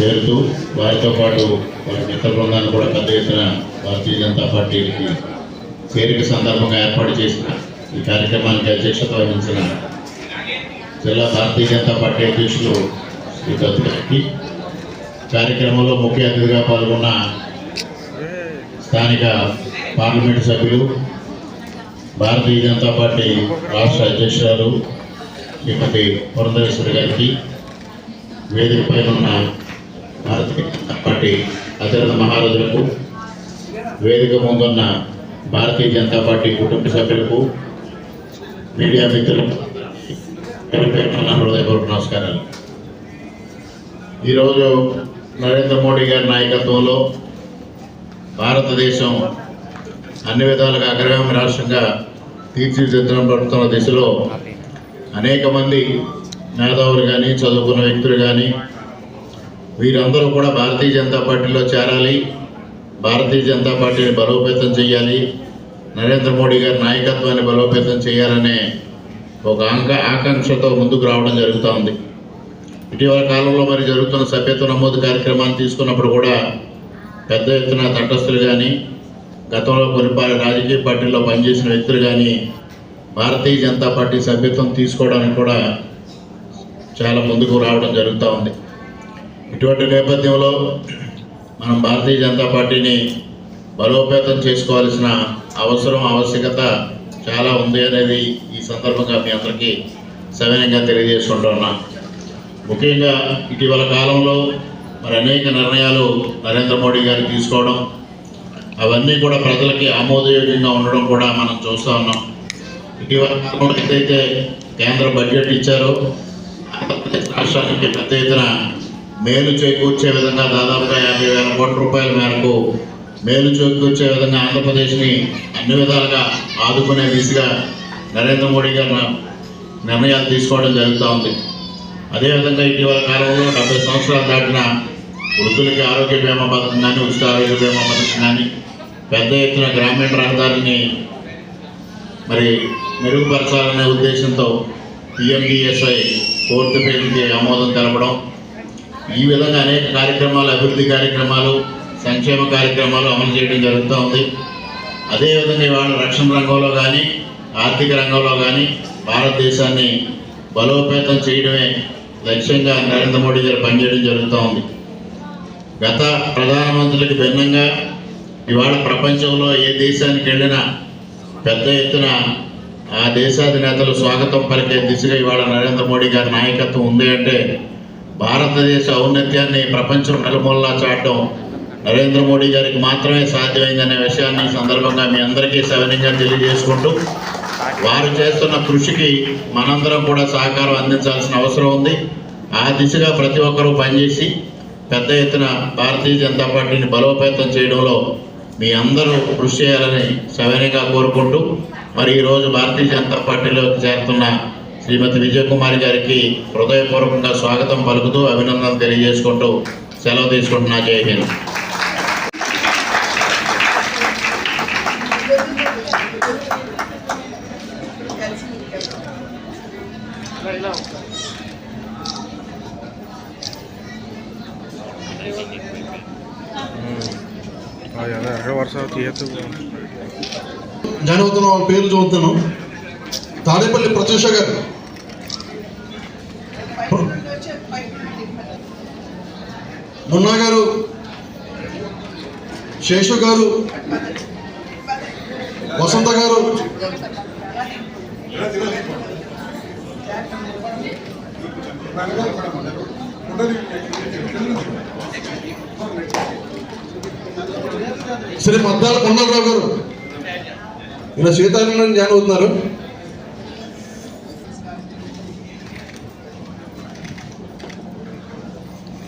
చేరుతూ వారితో పాటు వారి మిత్ర బృందాన్ని కూడా పెద్ద ఎత్తున భారతీయ జనతా పార్టీకి చేరిక సందర్భంగా ఏర్పాటు చేసిన ఈ కార్యక్రమానికి అధ్యక్షత వహించిన జిల్లా భారతీయ జనతా పార్టీ అధ్యక్షులు శ్రీ దత్తు కార్యక్రమంలో ముఖ్య అతిథిగా పాల్గొన్న స్థానిక పార్లమెంటు సభ్యులు భారతీయ జనతా పార్టీ రాష్ట్ర అధ్యక్షురాలు శ్రీమతి పురంధరేశ్వరి గారికి వేదికపై ఉన్న భారతీయ జనతా పార్టీ అతిరథ మహారాజులకు వేదిక ముందున్న భారతీయ జనతా పార్టీ కుటుంబ సభ్యులకు మీడియా మిత్రులకు హృదయపూర్వక నమస్కారాలు. ఈరోజు నరేంద్ర మోడీ గారి నాయకత్వంలో భారతదేశం అన్ని విధాలుగా అగ్రగామి రాష్ట్రంగా తీర్చిదిద్దబడుతున్న దిశలో అనేక మంది మేధావులు కానీ చదువుకున్న వ్యక్తులు కానీ వీరందరూ కూడా భారతీయ జనతా పార్టీలో చేరాలి. భారతీయ జనతా పార్టీని బలోపేతం చేయాలి. నరేంద్ర మోడీ గారి నాయకత్వాన్ని బలోపేతం చేయాలనే ఒక ఆంక ఆకాంక్షతో ముందుకు రావడం జరుగుతూ ఉంది. ఇటీవల కాలంలో మరి జరుగుతున్న సభ్యత్వ నమోదు కార్యక్రమాన్ని తీసుకున్నప్పుడు కూడా పెద్ద ఎత్తున తటస్థులు కానీ గతంలో కొన్ని రాజకీయ పార్టీల్లో పనిచేసిన వ్యక్తులు కానీ భారతీయ జనతా పార్టీ సభ్యత్వం తీసుకోవడానికి కూడా చాలా ముందుకు రావడం జరుగుతూ ఉంది. ఇటువంటి నేపథ్యంలో మనం భారతీయ జనతా పార్టీని బలోపేతం చేసుకోవాల్సిన అవసరం ఆవశ్యకత చాలా ఉంది అనేది ఈ సందర్భంగా మీ అందరికీ సవినయంగా తెలియజేసుకుంటున్నా ముఖ్యంగా ఇటీవల కాలంలో మరి అనేక నిర్ణయాలు నరేంద్ర మోడీ గారు తీసుకోవడం అవన్నీ కూడా ప్రజలకి ఆమోదయోగ్యంగా ఉండడం కూడా మనం చూస్తూ ఉన్నాం. ఇటీవల కాలంలో ఏదైతే కేంద్ర బడ్జెట్ ఇచ్చారో రాష్ట్రానికి పెద్ద ఎత్తున మేలు చేకూర్చే విధంగా దాదాపుగా యాభై వేల కోట్ల రూపాయల మేరకు మేలు చేకూర్చే విధంగా ఆంధ్రప్రదేశ్ని అన్ని విధాలుగా ఆదుకునే దిశగా నరేంద్ర మోడీ గారు నిర్ణయాలు తీసుకోవడం జరుగుతూ ఉంది. అదేవిధంగా ఇటీవల కాలంలో డెబ్బై సంవత్సరాలు దాటిన వృద్ధులకి ఆరోగ్య బీమా పథకం కానీ ఉచిత ఆరోగ్య బీమా పథకం కానీ పెద్ద ఎత్తున గ్రామీణ రహదారిని మరి మెరుగుపరచాలనే ఉద్దేశంతో పిఎండిఎస్ఐ ఫోర్త్ పేరుకి ఆమోదం తెలపడం ఈ విధంగా అనేక కార్యక్రమాలు అభివృద్ధి కార్యక్రమాలు సంక్షేమ కార్యక్రమాలు అమలు చేయడం జరుగుతూ ఉంది. అదేవిధంగా ఇవాళ రక్షణ రంగంలో కానీ ఆర్థిక రంగంలో కానీ భారతదేశాన్ని బలోపేతం చేయడమే లక్ష్యంగా నరేంద్ర మోడీ గారు పనిచేయడం జరుగుతూ ఉంది. గత ప్రధానమంత్రులకు భిన్నంగా ఇవాళ ప్రపంచంలో ఏ దేశానికి వెళ్ళినా పెద్ద ఎత్తున ఆ దేశాధినేతలు స్వాగతం పలికే దిశగా ఇవాళ నరేంద్ర మోడీ గారి నాయకత్వం ఉంది అంటే భారతదేశ ఔన్నత్యాన్ని ప్రపంచం నలుమూలలా చాటడం నరేంద్ర మోడీ గారికి మాత్రమే సాధ్యమైందనే విషయాన్ని సందర్భంగా మీ అందరికీ సవినయంగా తెలియజేసుకుంటూ వారు చేస్తున్న కృషికి మనందరం కూడా సహకారం అందించాల్సిన అవసరం ఉంది. ఆ దిశగా ప్రతి ఒక్కరూ పనిచేసి పెద్ద ఎత్తున భారతీయ జనతా పార్టీని బలోపేతం చేయడంలో మీ అందరూ కృషి చేయాలని సవినయంగా కోరుకుంటూ మరి ఈరోజు భారతీయ జనతా పార్టీలోకి చేరుతున్న శ్రీమతి విజయకుమారి గారికి హృదయపూర్వకంగా స్వాగతం పలుకుతూ అభినందనలు తెలియజేసుకుంటూ సెలవు తీసుకుంటున్నా. జై హింద్. జరుగుతున్నాం పేరు చూద్దాను. తాడేపల్లి ప్రత్యూష గారు. మున్నా గారు శేషు గారు వసంత గారు. శ్రీ మద్దాల కొండలరావు గారు. ఈయన సీతారామన్ జాయిన్ అవుతున్నారు.